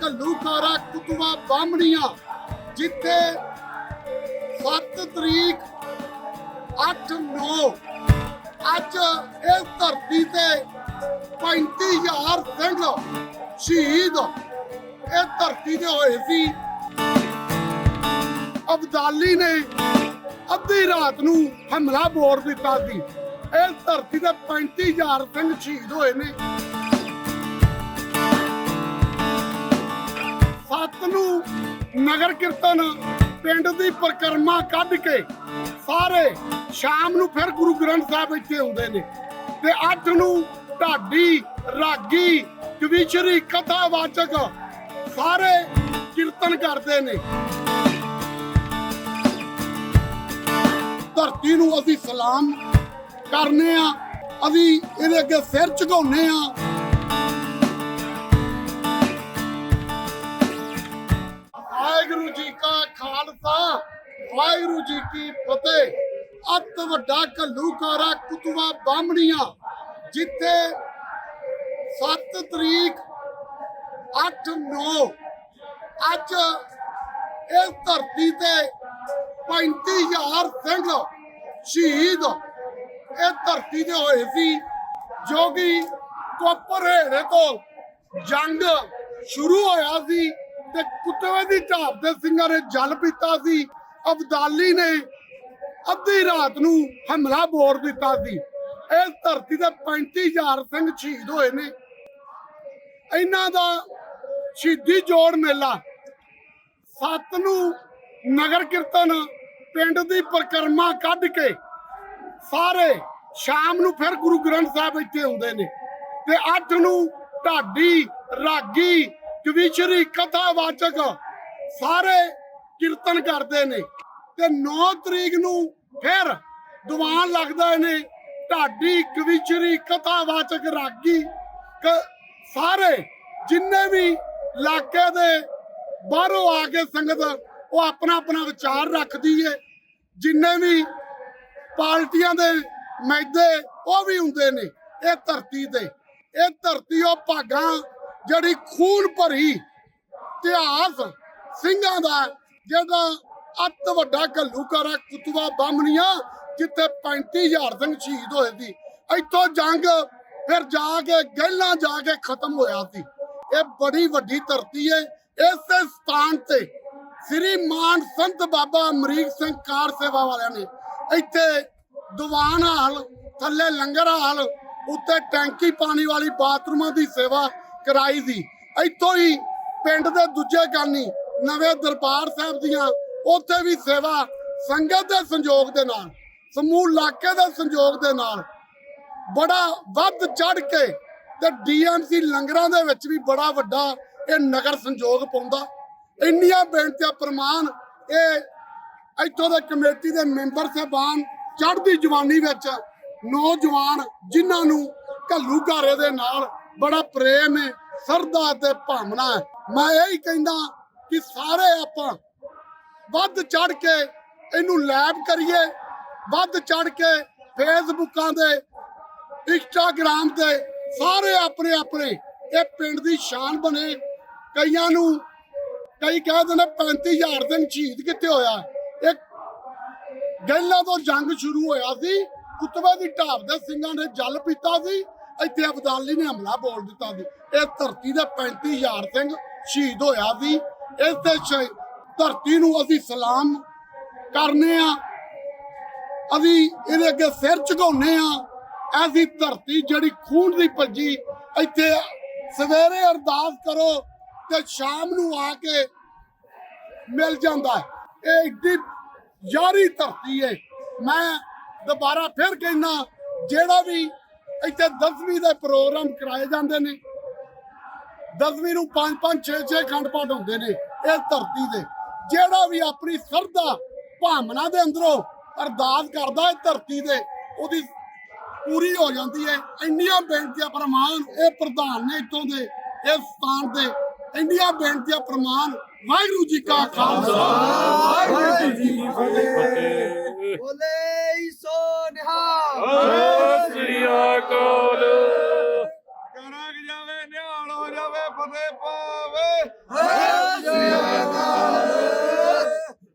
ਘਲੂਕਾਰਾ ਕੁਤਵਾ ਬਾਹਮਣੀਆਂ, ਜਿੱਥੇ 7 ਤਰੀਕ 8 9 ਅੱਜ ਇਸ ਧਰਤੀ ਤੇ 35000 ਸਿੰਘ ਸ਼ਹੀਦ ਇਹ ਧਰਤੀ ਤੇ ਹੋਏ ਸੀ। ਅਬਦਾਲੀ ਨੇ ਅੱਧੀ ਰਾਤ ਨੂੰ ਹਮਲਾ ਬੋਰ ਦਿੱਤਾ ਸੀ। ਇਸ ਧਰਤੀ ਤੇ 35000 ਸਿੰਘ ਸ਼ਹੀਦ ਹੋਏ ਨੇ। ਸੱਤ ਨੂੰ ਨਗਰ ਕੀਰਤਨ ਪਿੰਡ ਦੀ ਪਰਿਕਰਮਾ ਕੱਢ ਕੇ ਸਾਰੇ ਸ਼ਾਮ ਨੂੰ ਫਿਰ ਗੁਰੂ ਗ੍ਰੰਥ ਸਾਹਿਬ ਇੱਥੇ ਹੁੰਦੇ ਨੇ। ਤੇ ਅੱਠ ਨੂੰ ਢਾਡੀ, ਰਾਗੀ ਕਵੀਸ਼ਰੀ ਕਥਾਵਾਚਕ ਸਾਰੇ ਕੀਰਤਨ ਕਰਦੇ ਨੇ। ਧਰਤੀ ਨੂੰ ਅਸੀਂ ਸਲਾਮ ਕਰਨੇ ਆ, ਅਸੀਂ ਇਹਦੇ ਅੱਗੇ ਸਿਰ ਝੁਕਾਉਨੇ ਆ। ਜੀ ਕੀ ਫਤਿਹ। ਅੱਤ ਵੱਡਾ ਘੱਲੂਕਾਰਾ ਕੁਤਵਾ ਬਾਹਮਣੀਆਂ, ਜਿੱਥੇ 7 ਤਰੀਕ 8 9 ਅੱਜ ਇਸ ਧਰਤੀ ਤੇ 35000 ਸਿੰਘ ਸ਼ਹੀਦ ਇਹ ਧਰਤੀ ਤੇ ਹੋਏ ਸੀ, ਜੋ ਕਿ ਕੋਪਰੇੜੇ ਤੋਂ ਜੰਗ ਸ਼ੁਰੂ ਹੋਇਆ ਸੀ ਤੇ ਕੁੱਤਵੇ ਦੀ ਢਾਬ ਦੇ ਸਿੰਘਾਂ ਨੇ ਜਲ ਪੀਤਾ ਸੀ। ਅਬਦਾਲੀ ਨੇ ਅੱਧੀ ਰਾਤ ਨੂੰ ਹਮਲਾ ਬੋਰ ਦਿੱਤਾ ਸੀ। ਇਸ ਧਰਤੀ ਤੇ 35000 ਸਿੰਘ ਸ਼ਹੀਦ ਹੋਏ ਨੇ। ਇਹਨਾਂ ਦਾ ਸ਼ਹੀਦੀ ਜੋੜ ਮੇਲਾ ਸੱਤ ਨੂੰ ਨਗਰ ਕੀਰਤਨ ਪਿੰਡ ਦੀ ਪਰਿਕਰਮਾ ਕੱਢ ਕੇ ਸਾਰੇ ਸ਼ਾਮ ਨੂੰ ਫਿਰ ਗੁਰੂ ਗ੍ਰੰਥ ਸਾਹਿਬ ਇੱਥੇ ਹੁੰਦੇ ਨੇ ਤੇ ਅੱਠ ਨੂੰ ਢਾਡੀ, ਰਾਗੀ ਕਵੀਸ਼ਰੀ ਕਥਾਵਾਚਕ ਸਾਰੇ ਕੀਰਤਨ ਕਰਦੇ ਨੇ। ਤੇ 9 ਤਰੀਕ ਨੂੰ ਫਿਰ ਦੀਵਾਨ ਲੱਗਦਾ ਨੇ ਢਾਡੀ ਕਵੀਸ਼ਰੀ ਕਥਾਵਾਚਕ ਰਾਗੀ ਸਾਰੇ ਜਿੰਨੇ ਵੀ ਇਲਾਕੇ ਦੇ ਬਾਹਰੋਂ ਆ ਕੇ ਸੰਗਤ ਉਹ ਆਪਣਾ ਆਪਣਾ ਵਿਚਾਰ ਰੱਖਦੀ ਏ। ਜਿੰਨੇ ਵੀ ਪਾਰਟੀਆਂ ਦੇ ਮੈਦੇ ਉਹ ਵੀ ਹੁੰਦੇ ਨੇ ਇਹ ਧਰਤੀ ਤੇ। ਇਹ ਧਰਤੀ ਉਹ ਭਾਗਾਂ ਜਿਹੜੀ ਖੂਨ ਭਰੀ ਇਤਿਹਾਸ ਸਿੰਘਾਂ ਦਾ ਜਿਹਦਾ ਅੱਤ ਵੱਡਾ ਘੱਲੂਕਾਰਾ ਕੁਤਵਾ ਬਾਹਮਣੀਆਂ, ਜਿੱਥੇ 35000 ਸਿੰਘ ਸ਼ਹੀਦ ਹੋਏ ਸੀ। ਇੱਥੋਂ ਜੰਗ ਫਿਰ ਜਾ ਕੇ, ਗਹਿਲਾਂ ਜਾ ਕੇ ਖਤਮ ਹੋਇਆ ਸੀ। ਇਹ ਬੜੀ ਵੱਡੀ ਧਰਤੀ ਹੈ ਇਸੇ ਸਥਾਨ ਤੇ ਸ੍ਰੀ ਮਾਨ ਸੰਤ ਬਾਬਾ ਅਮਰੀਕ ਸਿੰਘ ਕਾਰ ਸੇਵਾ ਵਾਲਿਆਂ ਨੇ ਇੱਥੇ ਦੀਵਾਨ ਹਾਲ, ਥੱਲੇ ਲੰਗਰ ਹਾਲ, ਉੱਤੇ ਟੈਂਕੀ ਪਾਣੀ ਵਾਲੀ ਬਾਥਰੂਮਾਂ ਦੀ ਸੇਵਾ ਕਰਾਈ ਸੀ। ਇੱਥੋਂ ਹੀ ਪਿੰਡ ਦੇ ਦੂਜੇ ਗਾਨੀ ਨਵੇਂ ਦਰਬਾਰ ਸਾਹਿਬ ਦੀਆਂ ਉੱਥੇ ਵੀ ਸੇਵਾ, ਸੰਗਤ ਦੇ ਸੰਯੋਗ ਦੇ ਨਾਲ, ਸਮੂਹ ਇਲਾਕੇ ਦੇ ਸੰਯੋਗ ਦੇ ਨਾਲ, ਬੜਾ ਵੱਧ ਚੜ ਕੇ ਤੇ ਡੀਐਮਸੀ ਲੰਗਰਾਂ ਦੇ ਵਿੱਚ ਵੀ ਬੜਾ ਵੱਡਾ ਇਹ ਨਗਰ ਸੰਯੋਗ ਪਾਉਂਦਾ। ਇੰਨੀਆਂ ਬੇਨਤੀਆਂ ਪ੍ਰਮਾਨ ਇਹ ਇੱਥੋਂ ਦੇ ਕਮੇਟੀ ਦੇ ਮੈਂਬਰ ਸਾਹਿਬਾਨ, ਚੜ੍ਹਦੀ ਜਵਾਨੀ ਵਿੱਚ ਨੌਜਵਾਨ ਜਿਨ੍ਹਾਂ ਨੂੰ ਘੱਲੂ ਘਾਰੇ ਦੇ ਨਾਲ ਬੜਾ ਪ੍ਰੇਮ ਹੈ ਸਰਦਾ ਤੇ ਭਾਵਨਾ ਹੈ। ਮੈਂ ਇਹੀ ਕਹਿੰਦਾ ਕਿ ਸਾਰੇ ਆਪਾਂ ਵੱਧ ਚੜ ਕੇ ਇਹਨੂੰ ਲੈਬ ਕਰੀਏ, ਵੱਧ ਚੜ ਕੇ ਫੇਸਬੁੱਕਾਂ ਦੇ, ਇੰਸਟਾਗ੍ਰਾਮ ਤੇ ਸਾਰੇ ਆਪਣੇ ਆਪਣੇ ਇਹ ਪਿੰਡ ਦੀ ਸ਼ਾਨ ਬਣੇ। ਕਈਆਂ ਨੂੰ ਕਈ ਕਹਿੰਦੇ ਨੇ 35000 ਦਿਨ ਸ਼ਹੀਦ ਕਿੱਥੇ ਹੋਇਆ। ਇਹ ਗੈਲਾ ਤੋਂ ਜੰਗ ਸ਼ੁਰੂ ਹੋਇਆ ਸੀ। ਕੁਤਬੇ ਦੀ ਢਾਬ ਦੇ ਸਿੰਘਾਂ ਨੇ ਜਲ ਪੀਤਾ ਸੀ। ਇੱਥੇ ਅਬਦਾਲੀ ਨੇ ਹਮਲਾ ਬੋਲ ਦਿੱਤਾ ਸੀ। ਇਹ ਧਰਤੀ ਦੇ 35000 ਸਿੰਘ ਸ਼ਹੀਦ ਹੋਇਆ ਸੀ। ਇਸ ਦੇ ਧਰਤੀ ਨੂੰ ਅਸੀਂ ਸਲਾਮ ਕਰਨੇ ਆ। ਅਸੀਂ ਇਹਦੇ ਅੱਗੇ ਸਿਰ ਝੁਕਾਉਨੇ ਆ। ਐਸੀ ਧਰਤੀ ਜਿਹੜੀ ਖੂਨ ਦੀ ਭੱਜੀ, ਇੱਥੇ ਸਵੇਰੇ ਅਰਦਾਸ ਕਰੋ ਤੇ ਸ਼ਾਮ ਨੂੰ ਆ ਕੇ ਮਿਲ ਜਾਂਦਾ ਹੈ। ਇਹ ਏਡੀ ਯਾਰੀ ਧਰਤੀ ਹੈ ਮੈਂ ਦੁਬਾਰਾ ਫਿਰ ਕਹਿਣਾ ਜਿਹੜਾ ਵੀ ਇੱਥੇ ਦਸਵੀਂ ਦੇ ਪ੍ਰੋਗਰਾਮ ਕਰਾਏ ਜਾਂਦੇ ਨੇ, ਦਸਵੀਂ ਨੂੰ ਪੰਜ ਪੰਜ 6 6 ਖੰਡ ਪਾਠ ਹੁੰਦੇ ਨੇ। ਇਹ ਧਰਤੀ ਦੇ ਜਿਹੜਾ ਵੀ ਆਪਣੀ ਸਰਦਾ ਭਾਵਨਾ ਦੇ ਅੰਦਰੋਂ ਅਰਦਾਸ ਕਰਦਾ ਹੈ ਧਰਤੀ ਦੇ ਉਹਦੀ ਪੂਰੀ ਹੋ ਜਾਂਦੀ ਹੈ। ਇੰਨੀਆਂ ਬੇਨਤੀਆਂ ਪ੍ਰਮਾਨ ਇਹ ਪ੍ਰਧਾਨ ਨੇ ਇੱਥੋਂ ਦੇ ਇਸ ਸਥਾਨ ਦੇ ਇੰਨੀਆਂ ਬੇਨਤੀਆਂ ਪ੍ਰਮਾਨ ਵਾਹਿਗੁਰੂ ਜੀ ਕਾ ਖਾਲਸਾ। ਵਾਹਿਗੁਰੂ ਜੀ ਕੀ ਫਤਿਹ। ਬੋਲੇ ਸੋ ਨਿਹਾਲ। ਸ੍ਰੀ ਅਕਾਲ। ਕਣਕ ਜਾਵੇ ਨਿਹਾਲ ਹੋ ਜਾਵੇ ਫਤਿਹ ਪਾ